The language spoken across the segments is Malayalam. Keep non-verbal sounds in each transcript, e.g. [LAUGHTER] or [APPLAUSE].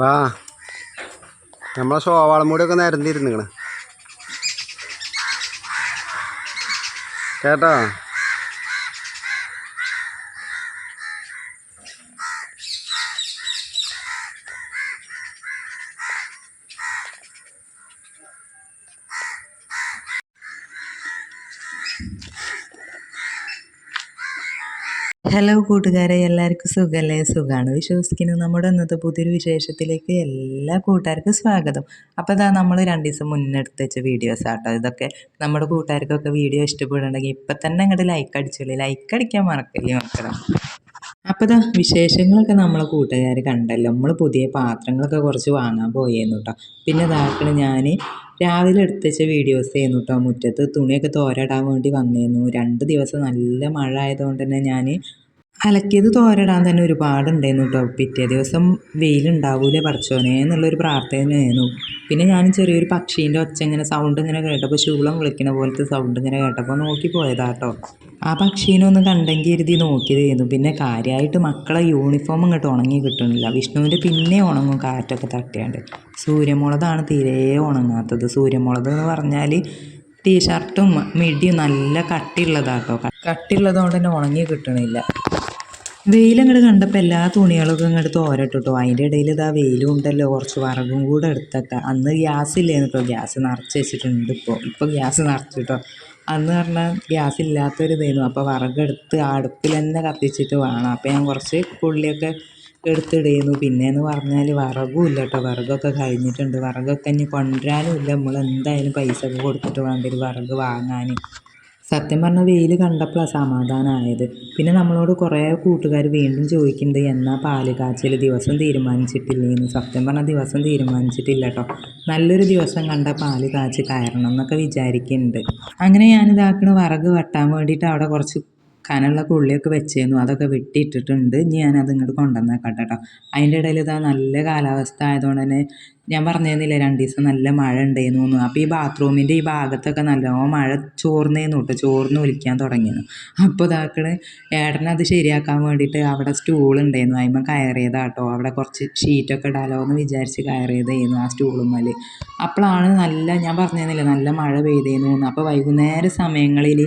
വാ. നമ്മളെ ഒക്കെ നിരന്നിരുന്നിക്കണ് കേട്ടോ? ഹലോ കൂട്ടുകാരെ എല്ലാവർക്കും സുഖമല്ലേ സുഖമാണ് വിശ്വസിക്കുന്നു. നമ്മുടെ ഇന്നത്തെ പുതിയൊരു വിശേഷത്തിലേക്ക് എല്ലാ കൂട്ടുകാർക്കും സ്വാഗതം. അപ്പോൾ ഇതാ നമ്മൾ രണ്ട് ദിവസം മുന്നെടുത്ത് വെച്ച വീഡിയോസ് ആട്ടോ. ഇതൊക്കെ നമ്മുടെ കൂട്ടുകാർക്കൊക്കെ വീഡിയോ ഇഷ്ടപ്പെടുന്നുണ്ടെങ്കിൽ ഇപ്പം തന്നെ അങ്ങോട്ട് ലൈക്ക് അടിച്ചോളി. ലൈക്ക് അടിക്കാൻ മറക്കല്ലേ മക്കളെ? അപ്പോൾ ഇതാ വിശേഷങ്ങളൊക്കെ നമ്മളെ കൂട്ടുകാർ കണ്ടല്ലോ. നമ്മൾ പുതിയ പാത്രങ്ങളൊക്കെ കുറച്ച് വാങ്ങാൻ പോയേന്നു കേട്ടോ പിന്നെ ഇതാക്കണ ഞാൻ രാവിലെ എടുത്തുവെച്ച വീഡിയോസ് ചെയ്യുന്നു കേട്ടോ മുറ്റത്ത്. തുണിയൊക്കെ തോരടാൻ വേണ്ടി വന്നിരുന്നു രണ്ട് ദിവസം നല്ല മഴ ആയതുകൊണ്ട് തന്നെ ഞാൻ അലക്കിയത് തോരടാൻ തന്നെ ഒരുപാടുണ്ടായിരുന്നു കേട്ടോ. പിറ്റേ ദിവസം വെയിലുണ്ടാവൂലേ പറിച്ചോനെ എന്നുള്ളൊരു പ്രാർത്ഥനയായിരുന്നു. പിന്നെ ഞാൻ ചെറിയൊരു പക്ഷീന്റെ ഒച്ച ഇങ്ങനെ സൗണ്ട് ഇങ്ങനെ കേട്ടപ്പോൾ ശൂളം വിളിക്കുന്ന പോലത്തെ സൗണ്ട് ഇങ്ങനെ കേട്ടപ്പോൾ നോക്കി പോയതാട്ടോ ആ പക്ഷീനെ ഒന്ന് കണ്ടെങ്കിൽ ഇരുതി നോക്കിയതായിരുന്നു. പിന്നെ കാര്യമായിട്ട് മക്കളെ യൂണിഫോം ഇങ്ങോട്ട് ഉണങ്ങി കിട്ടണില്ല. വിഷ്ണുവിന്റെ പിന്നെ ഉണങ്ങും കാറ്റൊക്കെ തട്ടിയാണ്ട്. സൂര്യമുളതാണ് തീരെ ഉണങ്ങാത്തത്. സൂര്യമുളക് എന്ന് പറഞ്ഞാൽ ടീഷർട്ടും മിഡിയും നല്ല കട്ടിയുള്ളതാട്ടോ കട്ടിയുള്ളതുകൊണ്ട് തന്നെ ഉണങ്ങി കിട്ടണില്ല. വെയിലങ്ങോട്ട് കണ്ടപ്പോൾ എല്ലാ തുണികളൊക്കെ ഇങ്ങോട്ട് തോരട്ടിട്ടോ. അതിന്റെ ഇടയിൽ ഇതാ വെയിലും ഉണ്ടല്ലോ കുറച്ച് വറകും കൂടെ എടുത്തൊക്കെ അന്ന് ഗ്യാസ് ഇല്ലായിരുന്നു കേട്ടോ ഗ്യാസ് നിറച്ച് വെച്ചിട്ടുണ്ട് ഇപ്പോൾ ഇപ്പോൾ ഗ്യാസ് നിറച്ചിട്ടോ അന്ന് പറഞ്ഞാൽ ഗ്യാസ് ഇല്ലാത്തൊരു ഇതായിരുന്നു അപ്പോൾ വറകെടുത്ത് അടുപ്പിൽ തന്നെ കത്തിച്ചിട്ട് വേണം. അപ്പോൾ ഞാൻ കുറച്ച് പുള്ളിയൊക്കെ എടുത്തിടുന്നു പിന്നെയെന്ന് പറഞ്ഞാൽ വിറകും ഇല്ല കേട്ടോ വിറകൊക്കെ കഴിഞ്ഞിട്ടുണ്ട്. വിറകൊക്കെ ഇനി കൊണ്ടുവരാനും ഇല്ല. നമ്മൾ എന്തായാലും പൈസ ഒക്കെ കൊടുത്തിട്ട് വേണ്ടി ഒരു വിറക് വാങ്ങാൻ സത്യം പറഞ്ഞാൽ വെയിൽ കണ്ടപ്പോഴാണ് സമാധാനമായത് പിന്നെ നമ്മളോട് കുറേ കൂട്ടുകാർ വീണ്ടും ചോദിക്കുന്നുണ്ട് എന്നാ പാൽ കാച്ചൽ ദിവസം തീരുമാനിച്ചിട്ടില്ലേന്ന്. സത്യം പറഞ്ഞാൽ ദിവസം തീരുമാനിച്ചിട്ടില്ല കേട്ടോ നല്ലൊരു ദിവസം കണ്ട പാൽ കാച്ചി കയറണം എന്നൊക്കെ വിചാരിക്കുന്നുണ്ട് അങ്ങനെ ഞാനിതാക്കണ വിറക് വെട്ടാൻ വേണ്ടിയിട്ട് അവിടെ കുറച്ച് കനമുള്ള കുള്ളിയൊക്കെ വെച്ചിരുന്നു അതൊക്കെ വെട്ടിയിട്ടിട്ടുണ്ട്. ഇനി ഞാനത് ഇങ്ങോട്ട് കൊണ്ടുവന്നേക്കാം കേട്ടോ അതിന്റെ ഇടയിൽ ഇതാ നല്ല കാലാവസ്ഥ ആയതുകൊണ്ട് തന്നെ ഞാൻ പറഞ്ഞിരുന്നില്ല രണ്ട് ദിവസം നല്ല മഴ ഉണ്ടായിരുന്നു എന്ന്. അപ്പോൾ ഈ ബാത്റൂമിന്റെ ഈ ഭാഗത്തൊക്കെ നല്ലോണം മഴ ചോർന്നേന്ന് കേട്ടോ ചോർന്ന് ഒലിക്കാൻ തുടങ്ങിയിരുന്നു അപ്പോൾ ഇതാക്കണ് ഏട്ടനത് ശരിയാക്കാൻ വേണ്ടിയിട്ട് അവിടെ സ്റ്റൂൾ ഉണ്ടായിരുന്നു. അതിന്മേൽ കയറിയതാട്ടോ. അവിടെ കുറച്ച് ഷീറ്റൊക്കെ ഇടാലോ എന്ന് വിചാരിച്ച് കയറിയതായിരുന്നു ആ സ്റ്റൂളുമ്മൽ അപ്പോഴാണ് നല്ല ഞാൻ പറഞ്ഞിരുന്നില്ല നല്ല മഴ പെയ്തേന്നു തോന്നുന്നു അപ്പോൾ വൈകുന്നേര സമയങ്ങളിൽ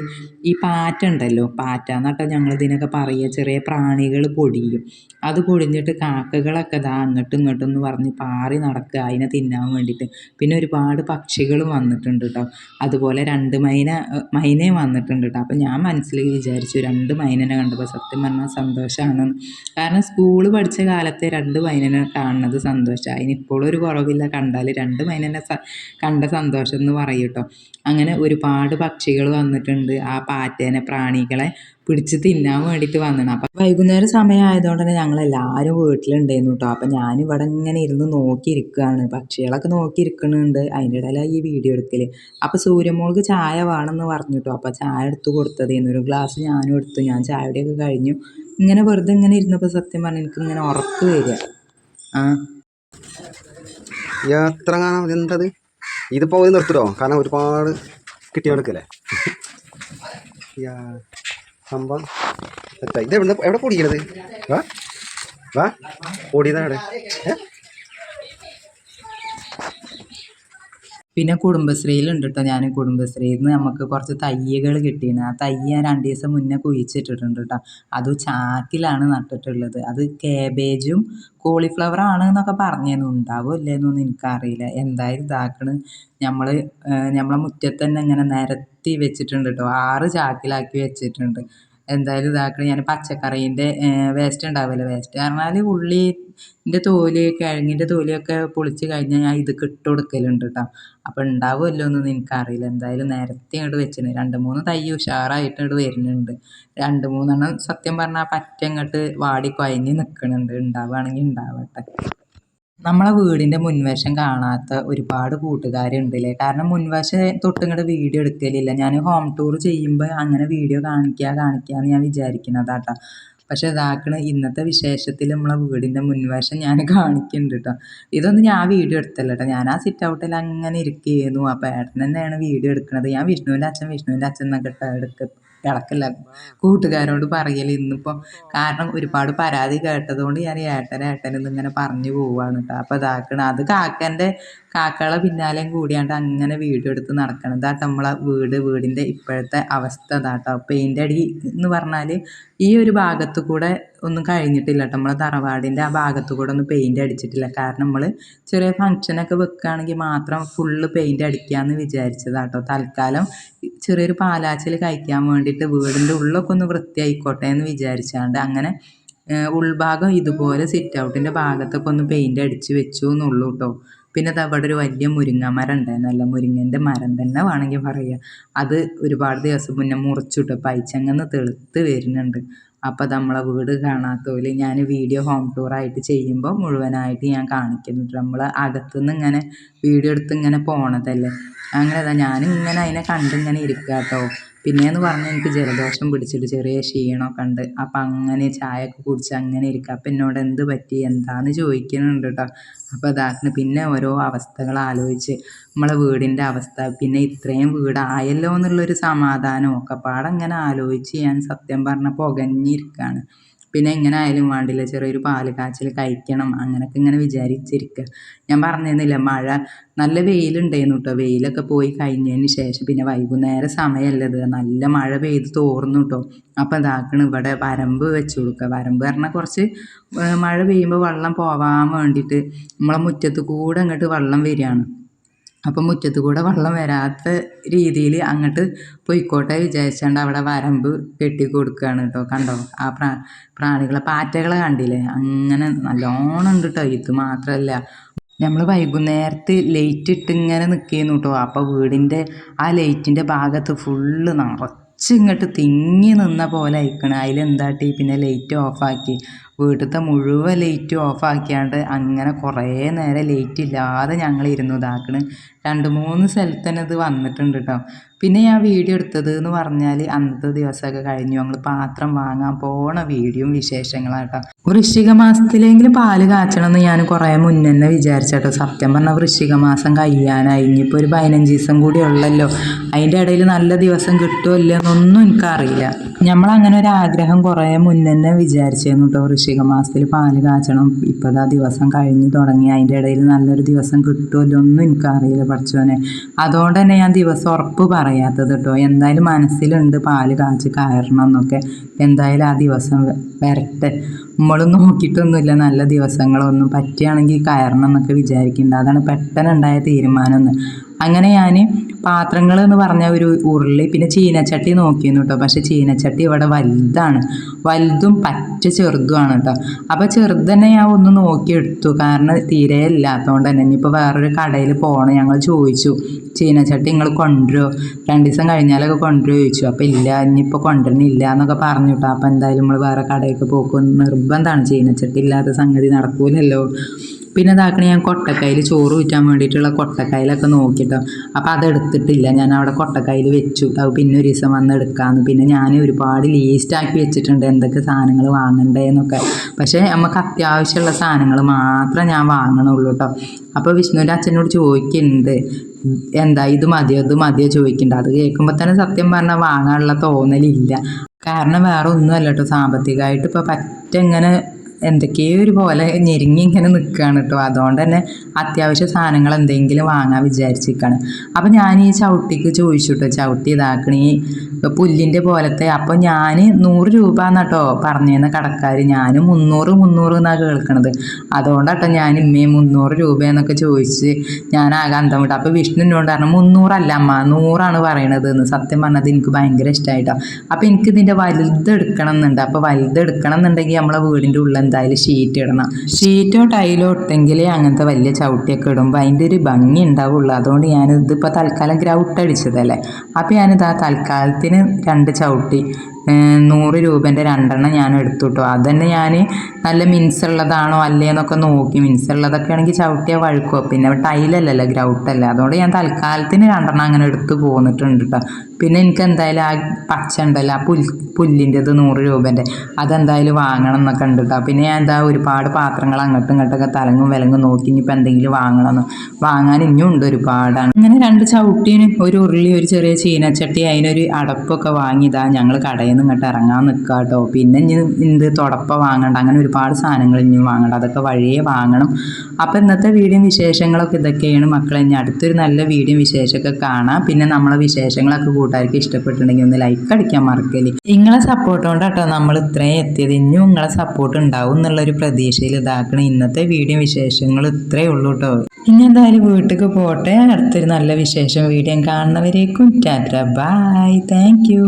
ഈ പാറ്റ ഉണ്ടല്ലോ പാറ്റ എന്നിട്ടോ ഞങ്ങൾ ഇതിനൊക്കെ പറയുക ചെറിയ പ്രാണികൾ പൊടിയും. അത് പൊടിഞ്ഞിട്ട് കാക്കകളൊക്കെ ഇതാ അങ്ങോട്ടും ഇങ്ങോട്ടും എന്ന് പറഞ്ഞ് പാറി നടക്കുക. അതിനെ തിന്നാൻ വേണ്ടിയിട്ട്. പിന്നെ ഒരുപാട് പക്ഷികളും വന്നിട്ടുണ്ട് കേട്ടോ അതുപോലെ രണ്ട് മൈന മൈനയും വന്നിട്ടുണ്ട് കേട്ടോ അപ്പോൾ ഞാൻ മനസ്സിൽ വിചാരിച്ചു രണ്ട് മൈനനെ കണ്ടപ്പോൾ സത്യം പറഞ്ഞാൽ സന്തോഷമാണ് കാരണം സ്കൂൾ പഠിച്ച കാലത്തെ രണ്ട് മൈനനെ കാണുന്നത് സന്തോഷമാണ് അതിനിപ്പോഴും ഒരു കുറവില്ല കണ്ടാൽ രണ്ട് മൈനനെ കണ്ട സന്തോഷം എന്ന് പറയൂട്ടോ അങ്ങനെ ഒരുപാട് പക്ഷികൾ വന്നിട്ടുണ്ട്. ആ പാറ്റേനെ പ്രാണികളെ പിടിച്ച് തിന്നാൻ വേണ്ടിയിട്ട് വന്നതാണ്. അപ്പം വൈകുന്നേരം സമയമായതുകൊണ്ട് തന്നെ ഞങ്ങളെല്ലാവരും വീട്ടിലുണ്ടായിരുന്നു കേട്ടോ അപ്പം ഞാനിവിടെ ഇങ്ങനെ ഇരുന്ന് നോക്കിയിരിക്കുകയാണ്. പക്ഷികളൊക്കെ നോക്കിയിരിക്കുന്നുണ്ട്. അതിന്റെ ഇടയിലാണ് ഈ വീഡിയോ എടുക്കൽ അപ്പോൾ സൂര്യമോൾക്ക് ചായ വേണമെന്ന് പറഞ്ഞു കേട്ടോ അപ്പോൾ ചായ എടുത്ത് കൊടുത്തത് ഒരു ഗ്ലാസ് ഞാനും എടുത്തു. ഞാൻ ചായയുടെയൊക്കെ കഴിഞ്ഞു. ഇങ്ങനെ വെറുതെ ഇങ്ങനെ ഇരുന്നപ്പോൾ സത്യം പറഞ്ഞാൽ എനിക്ക് ഇങ്ങനെ ഉറപ്പ് വരിക. ആ. എത്ര കാണാം എന്തത് ഇതിപ്പോൾ നിർത്തിട്ടോ. കാരണം ഒരുപാട് കിട്ടിയെടുക്കല്ലേ [LAUGHS] യാ. സംഭവം സെറ്റായി ഇത് എവിടെ എവിടെ വാ. വാ. കൂടിയതാണ് പിന്നെ കുടുംബശ്രീയിലുണ്ട് കേട്ടോ ഞാൻ കുടുംബശ്രീയിൽ നിന്ന് നമുക്ക് കുറച്ച് തയ്യകൾ കിട്ടിയിരുന്നു ആ തയ്യ ഞാൻ രണ്ട് ദിവസം മുന്നേ കുഴിച്ചിട്ടിട്ടുണ്ട് കേട്ടോ അത് ചാക്കിലാണ് നട്ടിട്ടുള്ളത്. അത് കാബേജും കോളിഫ്ലവർ ആണ് എന്നൊക്കെ പറഞ്ഞു ഉണ്ടാവോ ഇല്ലേന്നൊന്നും എനിക്കറിയില്ല. എന്തായാലും ഇതാക്കണ്. നമ്മൾ നമ്മളെ മുറ്റത്ത് തന്നെ ഇങ്ങനെ നിരത്തി വെച്ചിട്ടുണ്ട് കേട്ടോ ആറ് ചാക്കിലാക്കി വെച്ചിട്ടുണ്ട്. എന്തായാലും ഇതാക്കണ. ഞാൻ പച്ചക്കറീന്റെ വേസ്റ്റ് ഉണ്ടാവില്ല. വേസ്റ്റ് പറഞ്ഞാൽ ഉള്ളിന്റെ തോൽ കിഴങ്ങിന്റെ തോലിയൊക്കെ പൊളിച്ച് കഴിഞ്ഞാൽ ഞാൻ ഇത് ഇട്ട് കൊടുക്കലുണ്ട് കേട്ടോ അപ്പോൾ ഉണ്ടാവുമല്ലോ എന്നൊന്നും എനിക്കറിയില്ല. എന്തായാലും നേരത്തെ ഇങ്ങോട്ട് വെച്ചിട്ടുണ്ട് രണ്ട് മൂന്ന് തൈ ഉഷാറായിട്ട് ഇങ്ങോട്ട് വരുന്നുണ്ട്. രണ്ട് മൂന്നെണ്ണം സത്യം പറഞ്ഞാൽ പറ്റ അങ്ങോട്ട് വാടി കുഴഞ്ഞ് നിൽക്കുന്നുണ്ട് ഉണ്ടാവുകയാണെങ്കിൽ ഉണ്ടാവട്ടെ. നമ്മളെ വീടിന്റെ മുൻവശം കാണാത്ത ഒരുപാട് കൂട്ടുകാരുണ്ടല്ലേ? കാരണം മുൻവശം തൊട്ട് ഇങ്ങോട്ട് വീഡിയോ എടുക്കലില്ല. ഞാൻ ഹോം ടൂർ ചെയ്യുമ്പോൾ അങ്ങനെ വീഡിയോ കാണിക്കുക കാണിക്കുക എന്ന് ഞാൻ വിചാരിക്കുന്നതാട്ടോ പക്ഷെ ഇതാക്കണ ഇന്നത്തെ വിശേഷത്തിൽ നമ്മളെ വീടിന്റെ മുൻവശം ഞാൻ കാണിക്കുന്നുണ്ട് കേട്ടോ ഇതൊന്നും ഞാൻ വീഡിയോ എടുത്തല്ല കേട്ടോ ഞാൻ ആ സിറ്റ് ഔട്ടിൽ അങ്ങനെ ഇരിക്കുകയായിരുന്നു അപ്പോൾ ഏട്ടൻ തന്നെയാണ് വീഡിയോ എടുക്കുന്നത് ഞാൻ വിഷ്ണുവിന്റെ അച്ഛൻ വിഷ്ണുവിന്റെ അച്ഛൻ എന്നൊക്കെ ഇട്ടാ എടുക്ക ഇളക്കല്ല കൂട്ടുകാരോട് പറയൽ ഇന്നിപ്പോൾ കാരണം ഒരുപാട് പരാതി കേട്ടതുകൊണ്ട് ഞാൻ ഏട്ടൻ ഏട്ടൻ ഇങ്ങനെ പറഞ്ഞു പോവാണ് കേട്ടോ അപ്പോൾ ഇതാക്കണം. അത് കാക്കന്റെ കാക്കകളെ പിന്നാലെയും കൂടിയാണ്ട് അങ്ങനെ വീഡിയോ എടുത്ത് നടക്കണം. ഇതാട്ടോ നമ്മളെ വീട് വീടിന്റെ ഇപ്പോഴത്തെ അവസ്ഥ ഇതാട്ടോ. പെയിന്റ് അടി എന്ന് പറഞ്ഞാൽ ഈ ഒരു ഭാഗത്ത് കൂടെ ഒന്നും കഴിഞ്ഞിട്ടില്ല കേട്ടോ നമ്മളെ തറവാടിന്റെ ആ ഭാഗത്ത് കൂടെ ഒന്നും പെയിന്റ് അടിച്ചിട്ടില്ല. കാരണം നമ്മൾ ചെറിയ ഫങ്ഷനൊക്കെ വെക്കുകയാണെങ്കിൽ മാത്രം ഫുള്ള് പെയിന്റ് അടിക്കാമെന്ന് വിചാരിച്ചതാട്ടോ. തൽക്കാലം ചെറിയൊരു പാലാച്ചിൽ കഴിക്കാൻ വേണ്ടിയിട്ട് വീടിന്റെ ഉള്ളൊക്കെ ഒന്ന് വൃത്തിയായിക്കോട്ടെ എന്ന് വിചാരിച്ചാണ്ട് അങ്ങനെ ഉൾഭാഗം ഇതുപോലെ സിറ്റ് ഔട്ടിന്റെ ഭാഗത്തൊക്കെ ഒന്ന് പെയിന്റ് അടിച്ച് വെച്ചു എന്നുള്ളൂ കേട്ടോ പിന്നെ അവിടെ ഒരു വലിയ മുരിങ്ങ മരം ഉണ്ടായിരുന്നല്ലോ മുരിങ്ങന്റെ മരം തന്നെ വേണമെങ്കിൽ പറയുക അത് ഒരുപാട് ദിവസം മുന്നേ മുറിച്ചിട്ട് പൈച്ചങ്ങന്ന് തെളുത്ത് വരുന്നുണ്ട്. അപ്പോൾ നമ്മളെ വീട് കാണാത്തോലെ ഞാൻ വീഡിയോ ഹോം ടൂറായിട്ട് ചെയ്യുമ്പോൾ മുഴുവനായിട്ട് ഞാൻ കാണിക്കുന്നുണ്ട്. നമ്മൾ അകത്തുനിന്ന് ഇങ്ങനെ വീഡിയോ എടുത്ത് ഇങ്ങനെ പോണതല്ലേ? അങ്ങനെ അതാ ഞാനിങ്ങനെ അതിനെ കണ്ടിങ്ങനെ ഇരിക്കുക കേട്ടോ പിന്നെയെന്ന് പറഞ്ഞാൽ എനിക്ക് ജലദോഷം പിടിച്ചിട്ട് ചെറിയ ക്ഷീണമൊക്കെ ഉണ്ട്. അപ്പം അങ്ങനെ ചായ ഒക്കെ കുടിച്ച് അങ്ങനെ ഇരിക്കുക അപ്പം എന്നോട് എന്ത് പറ്റി? എന്താന്ന് ചോദിക്കുന്നുണ്ട് കേട്ടോ അപ്പോൾ അതാക്കുന്നു പിന്നെ ഓരോ അവസ്ഥകൾ ആലോചിച്ച് നമ്മളെ വീടിന്റെ അവസ്ഥ പിന്നെ ഇത്രയും വീടായല്ലോ എന്നുള്ളൊരു സമാധാനം ഒക്കെ പാടങ്ങനെ ആലോചിച്ച് ഞാൻ സത്യം പറഞ്ഞ പുകഞ്ഞിരിക്കുകയാണ് പിന്നെ എങ്ങനെ ആയാലും വേണ്ടില്ല ചെറിയൊരു പാൽ കാച്ചിൽ കഴിക്കണം അങ്ങനെയൊക്കെ ഇങ്ങനെ വിചാരിച്ചിരിക്കുക ഞാൻ പറഞ്ഞിരുന്നില്ല മഴ നല്ല വെയിലുണ്ടായിരുന്നു കേട്ടോ വെയിലൊക്കെ പോയി കഴിഞ്ഞതിന് ശേഷം പിന്നെ വൈകുന്നേരം സമയമല്ലത് നല്ല മഴ പെയ്ത് തോർന്നു കേട്ടോ അപ്പം ഇതാക്കണം ഇവിടെ വരമ്പ് വെച്ച് കൊടുക്കുക വരമ്പ് പറഞ്ഞാൽ കുറച്ച് മഴ പെയ്യുമ്പോൾ വെള്ളം പോവാൻ വേണ്ടിയിട്ട് നമ്മളെ മുറ്റത്ത് കൂടെ അങ്ങോട്ട് വെള്ളം വരികയാണ്. അപ്പം മുറ്റത്ത് കൂടെ വെള്ളം വരാത്ത രീതിയിൽ അങ്ങോട്ട് പൊയ്ക്കോട്ടെ വിചാരിച്ചാണ്ട് അവിടെ വരമ്പ് കെട്ടി കൊടുക്കുകയാണ് കേട്ടോ കണ്ടോ? ആ പ്രാ പ്രാണികളെ പാറ്റകളെ കണ്ടില്ലേ? അങ്ങനെ നല്ലോണം ഉണ്ട് കേട്ടോ ഇത് മാത്രമല്ല നമ്മൾ വൈകുന്നേരത്ത് ലൈറ്റ് ഇട്ട് ഇങ്ങനെ നിൽക്കുന്നു കേട്ടോ അപ്പോൾ വീടിന്റെ ആ ലൈറ്റിന്റെ ഭാഗത്ത് ഫുള്ള് നിറച്ച് ഇങ്ങോട്ട് തിങ്ങി നിന്ന പോലെ അയക്കണം അതിലെന്താട്ടി? പിന്നെ ലൈറ്റ് ഓഫാക്കി. വീട്ടിലത്തെ മുഴുവൻ ലൈറ്റ് ഓഫ് ഓഫാക്കിയാണ്ട് അങ്ങനെ കുറേ നേരം ലൈറ്റ് ഇല്ലാതെ ഞങ്ങൾ ഇരുന്നു ഇതാക്കണ്. രണ്ട് മൂന്ന് സ്ഥലത്ത് തന്നെ ഇത് വന്നിട്ടുണ്ട് കേട്ടോ പിന്നെ ഞാൻ വീഡിയോ എടുത്തത് എന്ന് പറഞ്ഞാൽ അന്നത്തെ ദിവസമൊക്കെ കഴിഞ്ഞു. ഞങ്ങൾ പാത്രം വാങ്ങാൻ പോണ വീഡിയോയും വിശേഷങ്ങളാട്ടോ വൃശ്ചിക മാസത്തിലെങ്കിലും പാൽ കാച്ചണമെന്ന് ഞാൻ കുറേ മുന്നേ തന്നെ വിചാരിച്ചേട്ടോ സത്യം പറഞ്ഞാൽ വൃശ്ചിക മാസം കഴിയാനായി. ഇനിയിപ്പോൾ ഒരു പതിനഞ്ച് ദിവസം കൂടി ഉള്ളല്ലോ. അതിന്റെ ഇടയിൽ നല്ല ദിവസം കിട്ടുമല്ലോ ഇല്ലയെന്നൊന്നും എനിക്കറിയില്ല. നമ്മൾ അങ്ങനെ ഒരു ആഗ്രഹം കുറേ മുന്നേ തന്നെ വിചാരിച്ചിരുന്നു കേട്ടോ വൃശ്ചിക മാസത്തിൽ പാൽ കാച്ചണം. ഇപ്പോൾ ആ ദിവസം കഴിഞ്ഞു തുടങ്ങി. അതിന്റെ ഇടയിൽ നല്ലൊരു ദിവസം കിട്ടുമല്ലോ ഒന്നും എനിക്കറിയില്ല പഠിച്ചോനെ അതുകൊണ്ട് തന്നെ ഞാൻ ദിവസം ഉറപ്പ് പറയാത്തത് കേട്ടോ. എന്തായാലും മനസ്സിലുണ്ട് പാൽ കാച്ച് കയറണം എന്നൊക്കെ. എന്തായാലും ആ ദിവസം വരട്ടെ. നമ്മൾ നോക്കിയിട്ടൊന്നുമില്ല നല്ല ദിവസങ്ങളൊന്നും. പറ്റുകയാണെങ്കിൽ കയറണം എന്നൊക്കെ വിചാരിക്കുന്നുണ്ട് അതാണ് പെട്ടെന്നുണ്ടായ തീരുമാനം അങ്ങനെ ഞാൻ പാത്രങ്ങൾ എന്ന് പറഞ്ഞ ഒരു ഉരുളി പിന്നെ ചീനച്ചട്ടി നോക്കിയിരുന്നു കേട്ടോ പക്ഷെ ചീനച്ചട്ടി ഇവിടെ വലുതാണ്. വലുതും പറ്റ ചെറുതുമാണ് കേട്ടോ അപ്പോൾ ചെറുത് തന്നെ ഞാൻ ഒന്ന് നോക്കിയെടുത്തു. കാരണം തീരെ ഇല്ലാത്തതുകൊണ്ട് തന്നെ. ഇനിയിപ്പോൾ വേറൊരു കടയിൽ പോകണം ഞങ്ങൾ ചോദിച്ചു ചീനച്ചട്ടി നിങ്ങൾ കൊണ്ടുവരുമോ രണ്ട് ദിവസം കഴിഞ്ഞാലൊക്കെ കൊണ്ടുവരുമോ ചോദിച്ചു. അപ്പോൾ ഇല്ല ഇനിയിപ്പോൾ കൊണ്ടുവരുന്നില്ല എന്നൊക്കെ പറഞ്ഞു കേട്ടോ അപ്പോൾ എന്തായാലും നമ്മൾ വേറെ കടയിലേക്ക് പോക്കും. നിർബന്ധമാണ് ചീനച്ചട്ടി ഇല്ലാത്ത സംഗതി നടക്കൂലല്ലോ. പിന്നെ ഇതാക്കണ ഞാൻ കൊട്ടക്കായിൽ ചോറ് ഊറ്റാൻ വേണ്ടിയിട്ടുള്ള കൊട്ടക്കായലൊക്കെ നോക്കിട്ടോ. അപ്പോൾ അതെടുത്തിട്ടില്ല. ഞാൻ അവിടെ കൊട്ടക്കായൽ വെച്ചു. അത് പിന്നെ ഒരു ദിവസം വന്ന് എടുക്കാമെന്ന് പിന്നെ ഞാൻ ഒരുപാട് ലീസ്റ്റാക്കി വെച്ചിട്ടുണ്ട്. എന്തൊക്കെ സാധനങ്ങൾ വാങ്ങണ്ടേന്നൊക്കെ പക്ഷേ നമുക്ക് അത്യാവശ്യമുള്ള സാധനങ്ങൾ മാത്രം ഞാൻ വാങ്ങണുള്ളൂ കേട്ടോ അപ്പോൾ വിഷ്ണുവിന്റെ അച്ഛനോട് ചോദിക്കുന്നുണ്ട് എന്താ ഇത് മതിയോ ഇത് മതിയോ ചോദിക്കുന്നുണ്ട് അത് കേൾക്കുമ്പോൾ തന്നെ സത്യം പറഞ്ഞാൽ വാങ്ങാനുള്ള തോന്നലില്ല. കാരണം വേറെ ഒന്നുമല്ല കേട്ടോ സാമ്പത്തികമായിട്ട്. ഇപ്പോൾ പറ്റ ഇങ്ങനെ എന്തൊക്കെയോ ഒരു പോലെ ഞെരുങ്ങി ഇങ്ങനെ നിൽക്കുകയാണ് കേട്ടോ അതുകൊണ്ട് തന്നെ അത്യാവശ്യ സാധനങ്ങൾ എന്തെങ്കിലും വാങ്ങാൻ വിചാരിച്ചിരിക്കുകയാണ് അപ്പം ഞാൻ ഈ ചവിട്ടിക്ക് ചോദിച്ചു കേട്ടോ ചവിട്ടി ഇതാക്കണീ. പുല്ലിന്റെ പോലത്തെ അപ്പോൾ ഞാൻ നൂറ് രൂപ എന്നാട്ടോ പറഞ്ഞിരുന്ന കടക്കാർ ഞാൻ മുന്നൂറ് മുന്നൂറ് എന്നാണ് കേൾക്കുന്നത് അതുകൊണ്ടാട്ടോ ഞാൻ ഇമ്മേ മുന്നൂറ് രൂപ എന്നൊക്കെ ചോദിച്ച് ഞാൻ ആകെ അന്തം വിട്ടു അപ്പോൾ വിഷ്ണുവിനോട് പറഞ്ഞു മുന്നൂറല്ല അമ്മ നൂറാണ് പറയണത് എന്ന്. സത്യം പറഞ്ഞത് എനിക്ക് ഭയങ്കര ഇഷ്ടമായിട്ടോ അപ്പോൾ എനിക്ക് ഇതിന്റെ വലുത് എടുക്കണം എന്നുണ്ട് അപ്പോൾ വലുത് എടുക്കണം എന്നുണ്ടെങ്കിൽ നമ്മളെ വീടിന്റെ ഉള്ളിൽ എന്തായാലും ഷീറ്റ് ഇടണം. ഷീറ്റോ ടൈലോ ഇട്ടെങ്കിലേ അങ്ങനത്തെ വലിയ ചവിട്ടിയൊക്കെ ഇടുമ്പോൾ അതിന്റെ ഒരു ഭംഗി ഉണ്ടാവുള്ളൂ. അതുകൊണ്ട് ഞാനിത് ഇപ്പോൾ തൽക്കാലം ഗ്രൗട്ട് അടിച്ചതല്ലേ. അപ്പോൾ ഞാനിത് ആ തൽക്കാലത്തിന് രണ്ട് ചവിട്ടി. നൂറ് രൂപേന്റെ രണ്ടെണ്ണം ഞാൻ എടുത്തു കേട്ടോ അതന്നെ ഞാൻ നല്ല മിൻസുള്ളതാണോ അല്ലേന്നൊക്കെ നോക്കി. മിൻസുള്ളതൊക്കെ ആണെങ്കിൽ ചവിട്ടിയാൽ വഴുക്കോ പിന്നെ ടൈലല്ലല്ലോ ഗ്രൗട്ടല്ല. അതുകൊണ്ട് ഞാൻ തൽക്കാലത്തിന് രണ്ടെണ്ണം അങ്ങനെ എടുത്ത് പോന്നിട്ടുണ്ട് കേട്ടോ പിന്നെ എനിക്ക് എന്തായാലും ആ പച്ച ഉണ്ടല്ലോ ആ പുൽ പുല്ലിന്റെത് നൂറ് രൂപേന്റെ അതെന്തായാലും വാങ്ങണം എന്നൊക്കെ ഉണ്ട് കേട്ടോ പിന്നെ ഞാൻ എന്താ ഒരുപാട് പാത്രങ്ങൾ അങ്ങോട്ടും ഇങ്ങോട്ടൊക്കെ തലങ്ങും വിലങ്ങും നോക്കി ഇനിയിപ്പോൾ എന്തെങ്കിലും വാങ്ങണമെന്ന് വാങ്ങാൻ ഇനിയും ഉണ്ട് ഒരുപാടാണ്. അങ്ങനെ രണ്ട് ചവിട്ടീന് ഒരു ഉരുളി ഒരു ചെറിയ ചീനച്ചട്ടി അതിനൊരു അടപ്പൊക്കെ വാങ്ങിയതാ ഞങ്ങൾ കടയിൽ നിന്ന് ഇങ്ങോട്ട് ഇറങ്ങാൻ നിൽക്കുക കേട്ടോ പിന്നെ ഇനി എന്ത് തുടപ്പ വാങ്ങണ്ട. അങ്ങനെ ഒരുപാട് സാധനങ്ങൾ ഇനിയും വാങ്ങണ്ട. അതൊക്കെ വഴിയേ വാങ്ങണം. അപ്പോൾ ഇന്നത്തെ വീഡിയോ വിശേഷങ്ങളൊക്കെ ഇതൊക്കെയാണ് മക്കളെ. ഇനി അടുത്തൊരു നല്ല വീഡിയോ വിശേഷമൊക്കെ കാണാം. പിന്നെ നമ്മളെ വിശേഷങ്ങളൊക്കെ കൂട്ടുകാർക്ക് ഇഷ്ടപ്പെട്ടിട്ടുണ്ടെങ്കിൽ ഒന്ന് ലൈക്ക് അടിക്കാൻ മറക്കൽ നിങ്ങളെ സപ്പോർട്ട് കൊണ്ട് കേട്ടോ നമ്മൾ ഇത്രയും എത്തിയത്. ഇനിയും നിങ്ങളെ സപ്പോർട്ട് ഉണ്ടാവും എന്നുള്ളൊരു പ്രതീക്ഷയിൽ ഇതാക്കണം. ഇന്നത്തെ വീഡിയോ വിശേഷങ്ങൾ ഇത്രയേ ഉള്ളൂ കേട്ടോ ഇനി എന്തായാലും വീട്ടിലേക്ക് പോട്ടെ. അടുത്തൊരു നല്ല വിശേഷം വീഡിയോ കാണുന്നവരേക്കും. ടാറ്റ. ബൈ. Thank you.